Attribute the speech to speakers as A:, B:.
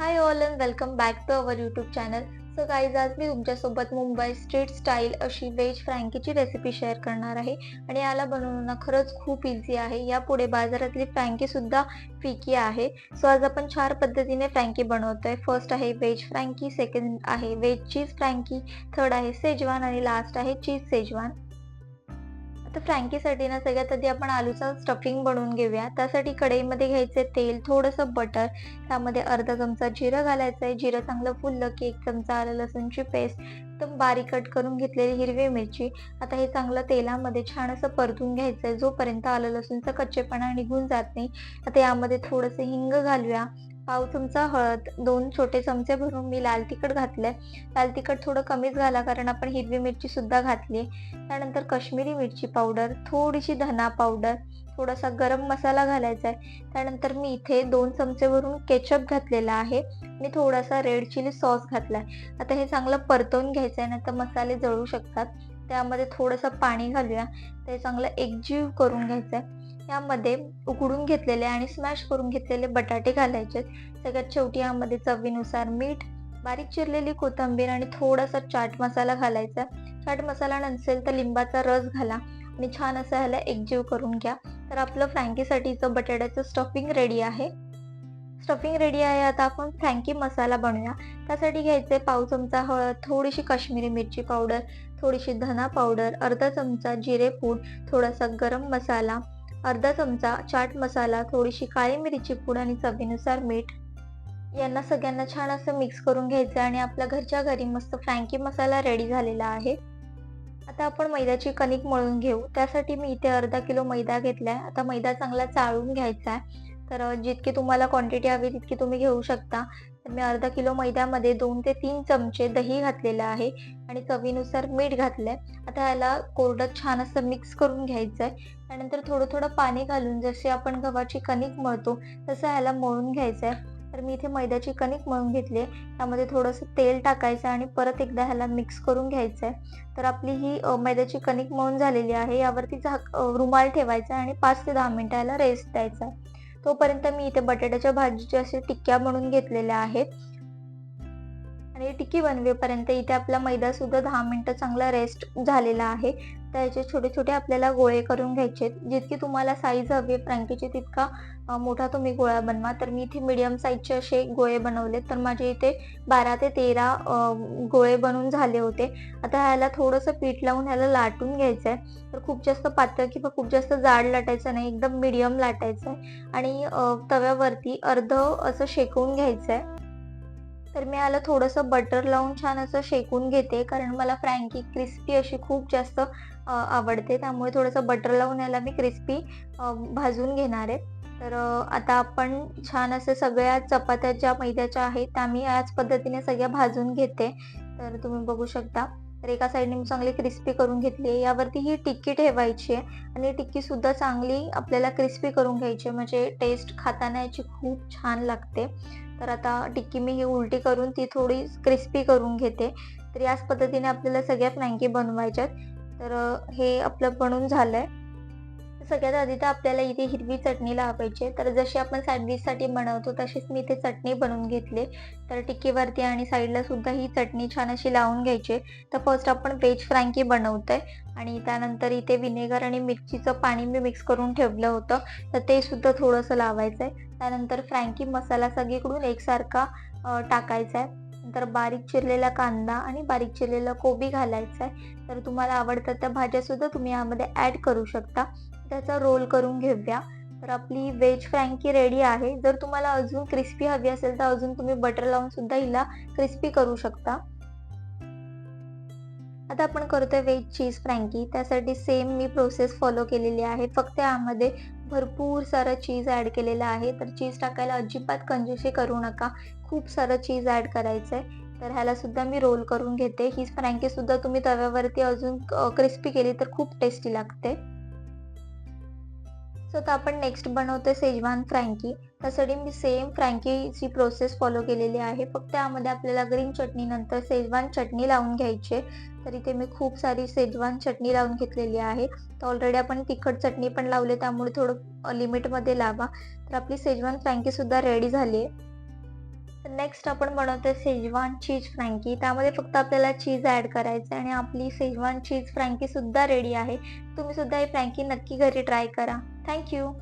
A: Hi all and welcome back to our YouTube channel so guys आज मी तुमच्यासोबत Mumbai street style अशी veg फ्रँकीची रेसिपी शेअर करणार आहे. आणि याला बनवणं खरंच खूप इझी आहे. यापुढे बाजारातली फ्रँकीसुद्धा फिकी आहे. सो आज आपण चार पद्धतीने फ्रँकी बनवतोय. फर्स्ट आहे व्हेज फ्रँकी सेकंड आहे व्हेज चीज फ्रँकी थर्ड आहे सेजवान आणि लास्ट आहे चीज सेजवान आता फ्रँकीसाठी ना सगळ्यात आधी आपण आलूचं स्टफिंग बनवून घेऊया. त्यासाठी कढईमध्ये घ्यायचे तेल थोडंसं बटर त्यामध्ये अर्धा चमचा जिरं घालायचं आहे जिरं चांगलं फुललं की एक चमचा आलं लसूणची पेस्ट एकदम बारीक कट करून घेतलेली हिरवी मिरची. आता हे चांगलं तेलामध्ये छान असं परतून घ्यायचं आहे जोपर्यंत आलं लसूणचा कच्चेपणा निघून जात नाही आता यामध्ये थोडंसं हिंग घालूया. पाव चमचा हळद दोन छोटे चमचे भरून मी लाल तिखट घातलंय. लाल तिखट थोडं कमीच घाला कारण आपण हिरवी मिरची सुद्धा घातली. त्यानंतर कश्मीरी मिरची पावडर थोडीशी धना पावडर थोडासा गरम मसाला घालायचा आहे त्यानंतर मी इथे दोन चमचे भरून केचप घातलेला आहे. आणि थोडासा रेड चिली सॉस घातलाय. आता हे चांगलं परतवून घ्यायचं आहे तर मसाले जळू शकतात. त्यामध्ये थोडंसं पाणी घालूया. ते चांगलं एकजीव करून घ्यायचं आहे यामध्ये उकडून घेतलेले आणि स्मॅश करून घेतलेले बटाटे घालायचे. सगळ्यात शेवटी यामध्ये चवीनुसार मीठ बारीक चिरलेली कोथिंबीर आणि थोडासा चाट मसाला घालायचा. चाट मसाला नसेल तर लिंबाचा रस घाला आणि छान असं ह्याला एकजीव करून घ्या. तर आपलं फ्रँकीसाठीचं बटाट्याचं स्टफिंग रेडी आहे. स्टफिंग रेडी आहे आता आपण फ्रँकी मसाला बनवूया. त्यासाठी घ्यायचे पाव चमचा हळद थोडीशी काश्मीरी मिरची पावडर थोडीशी धना पावडर अर्धा चमचा जिरेपूड थोडासा गरम मसाला अर्धा चमचा चाट मसाला थोडीशी काळी मिरीची पूड आणि चवीनुसार मीठ. यांना सगळ्यांना छान असं मिक्स करून घ्यायचं आणि आपल्या घरच्या घरी मस्त फ्रँकी मसाला रेडी झालेला आहे. आता आपण मैद्याची कणिक मळून घेऊ. त्यासाठी मी इथे अर्धा किलो मैदा घेतला आहे आता मैदा चांगला चाळून घ्यायचा आहे. तर जितकी तुम्हाला क्वांटिटी हवी तितकी तुम्ही घेऊ शकता. तर मी अर्धा किलो मैद्यामध्ये दोन ते तीन चमचे दही घातलेलं आहे आणि चवीनुसार मीठ घातलंय. आता याला कोरडं छान असं मिक्स करून घ्यायचं आहे त्यानंतर थोडं थोडं पाणी घालून जसे आपण गव्हाची कणिक मळतो तसं ह्याला मळून घ्यायचं आहे तर मी इथे मैद्याची कणिक मळून घेतली त्यामध्ये थोडंसं तेल टाकायचं आणि परत एकदा ह्याला मिक्स करून घ्यायचं आहे तर आपली ही मैद्याची कणिक मळून झालेली आहे. यावरती झाक रुमाल ठेवायचा आणि पाच ते दहा मिनटं याला रेस्ट द्यायचा. आहे तोपर्यंत मी इथे बटाट्याच्या भाजीचे असे टिक्क्या म्हणून घेतलेल्या आहेत. आणि टिक्की बनवेपर्यंत इथे आपला मैदा सुद्धा दहा मिनटं चांगला रेस्ट झालेला आहे. त्याचे छोटे छोटे आपल्याला गोळे करून घ्यायचे जितकी तुम्हाला साईज हवी फ्रँकीची तितका मोठा तुम्ही गोळा बनवा. तर मी इथे मिडियम साईजचे असे गोळे बनवले तर माझे इथे बारा ते तेरा गोळे बनून झाले होते. आता ह्याला थोडंसं पीठ लावून ह्याला लाटून घ्यायचं आहे तर खूप जास्त पातळ किंवा खूप जास्त जाड लाटायचं नाही. एकदम मिडियम लाटायचं आहे आणि तव्यावरती अर्ध असं शेकवून घ्यायचं आहे तर मी याला थोडंसं बटर लावून छान असं शेकून घेते कारण मला फ्रँकी क्रिस्पी अशी खूप जास्त आवडते. त्यामुळे थोडंसं बटर लावून याला मी क्रिस्पी भाजून घेणार आहे. तर आता आपण छान असे सगळ्या चपात्या ज्या मैद्याच्या आहेत त्या मी याच पद्धतीने सगळ्या भाजून घेते. तर तुम्ही बघू शकता. तर एका साईडने मी चांगली क्रिस्पी करून घेतली. आहे यावरती ही टिक्की ठेवायची आहे. आणि टिक्की सुद्धा चांगली आपल्याला क्रिस्पी करून घ्यायची म्हणजे टेस्ट खाताना याची खूप छान लागते. तर आता टिक्की मी ही उलटी करून ती थोडी क्रिस्पी करून घेते. तर याच पद्धतीने आपल्याला सगळ्या फ्रँकी बनवायच्यात. तर हे आपलं बनून आहे सगळ्यात आधी तर आपल्याला इथे हिरवी चटणी लावायची तर जशी आपण सँडविचसाठी बनवतो तशीच मी इथे चटणी बनवून घेतली तर टिक्कीवरती आणि साईडला सुद्धा ही चटणी छान अशी लावून घ्यायची तर फर्स्ट आपण व्हेज फ्रँकी बनवतोय. आणि त्यानंतर इथे विनेगर आणि मिरचीचं पाणी मी मिक्स करून ठेवलं होतं. तर ते सुद्धा थोडंसं लावायचं आहे. त्यानंतर फ्रँकी मसाला सगळीकडून एकसारखा टाकायचा आहे. नंतर बारीक चिरलेला कांदा आणि बारीक चिरलेला कोबी घालायचा आहे. तर तुम्हाला आवडतात त्या भाज्यासुद्धा तुम्ही यामध्ये ॲड करू शकता. त्याचा रोल करून घेऊया. तर आपली वेज फ्रँकी रेडी आहे. जर तुम्हाला अजून क्रिस्पी हवी असेल तर अजून तुम्ही बटर लावून सुद्धा हिला क्रिस्पी करू शकता. आता आपण करतोय व्हेज चीज फ्रँकी त्यासाठी सेम मी प्रोसेस फॉलो केलेली आहे. फक्त यामध्ये भरपूर सारं चीज ॲड केलेलं आहे. तर चीज टाकायला अजिबात कंजूशी करू नका. खूप सारं चीज ॲड करायचं आहे तर ह्याला सुद्धा मी रोल करून घेते. ही फ्रँकी सुद्धा तुम्ही तव्यावरती अजून क्रिस्पी केली तर खूप टेस्टी लागते. सो आता आपण नेक्स्ट बनवतोय सेजवान फ्रँकी त्यासाठी मी सेम फ्रँकीची प्रोसेस फॉलो केलेली आहे. फक्त यामध्ये आपल्याला ग्रीन चटणी नंतर सेजवान चटणी लावून घ्यायची तर इथे मी खूप सारी सेजवान चटणी लावून घेतलेली आहे. तर ऑलरेडी आपण तिखट चटणी पण लावली त्यामुळे थोडं लिमिटमध्ये लावा. तर आपली सेजवान फ्रँकी सुद्धा रेडी झाली आहे. तर नेक्स्ट आपण बनवतोय शेजवान चीज फ्रँकी त्यामध्ये फक्त आपल्याला चीज ॲड करायचं आहे आणि आपली शेजवान चीज फ्रँकी सुद्धा रेडी आहे. तुम्ही सुद्धा ही फ्रँकी नक्की घरी ट्राय करा. Thank you.